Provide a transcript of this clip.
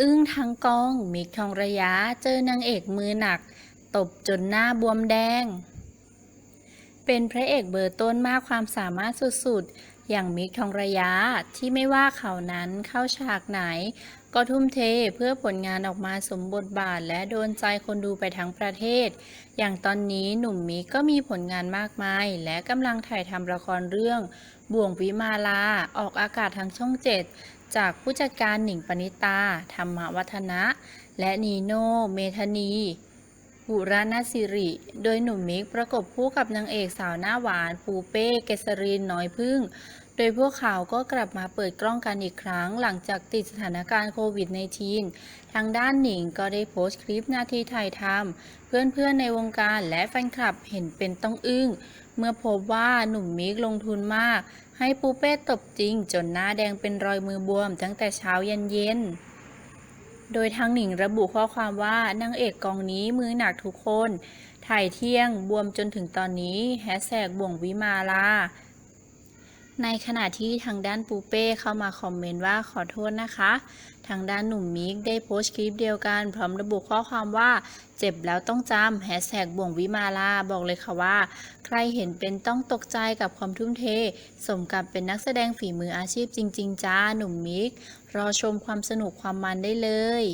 อึ้งทั้งกองมิกทองระยะเจอนางเอกมือหนัก ตบจนหน้าบวมแดง เป็นพระเอกเบอร์ต้นมากความสามารถสุดๆ อย่างมิกทองระยะที่ไม่ว่าเขานั้นเข้าฉากไหน ก็ทุ่มเทเพื่อผลงานออกมาสมบทบาทและโดนใจคนดูไปทั้งประเทศ อย่างตอนนี้หนุ่มมิกก็มีผลงานมากมาย และกำลังถ่ายทำละครเรื่องบ่วงวิมาลาออกอากาศทางช่องเจ็ด จากผู้จัดการหนิงปณิตา ธรรมวัฒนะ และนีโนเมธานี บุราณสิริ โดยหนุ่มมิกประกบคู่กับนางเอกสาวหน้าหวาน ปูเป้ เกษรินน้อยพึ่ง โดยพวกเขาก็กลับมาเปิดกล้องกันอีกครั้งหลังจากติดสถานการณ์โควิด -19 ทางด้านหนิงก็ได้โพสต์คลิปนาทีถ่ายทำเพื่อนๆในวงการและแฟนคลับเห็นเป็นต้องอึ้ง เมื่อพบว่าหนุ่มมิกลงทุนมาก ให้ปูเป้ตบจริง จนหน้าแดงเป็นรอยมือบวมตั้งแต่เช้ายันเย็นโดยทางหนิงระบุข้อความว่านางเอกกองนี้มือหนักทุกคน ถ่ายเที่ยงบวมจนถึงตอนนี้แฮแท็กบ่วงวิมาลา ในขณะที่ทางด้านปูเป้เข้ามาคอมเมนต์ว่าขอโทษนะคะ ทางด้านหนุ่มมิกได้โพสต์คลิปเดียวกัน พร้อมระบุข้อความว่า เจ็บแล้วต้องจำแฮชแท็กบ่วงวิมาลาบอกเลยค่ะว่า ใครเห็นเป็นต้องตกใจกับความทุ่มเท สมกับเป็นนักแสดงฝีมืออาชีพจริง ๆ จ้าหนุ่มมิก รอชมความสนุกความมันได้เลย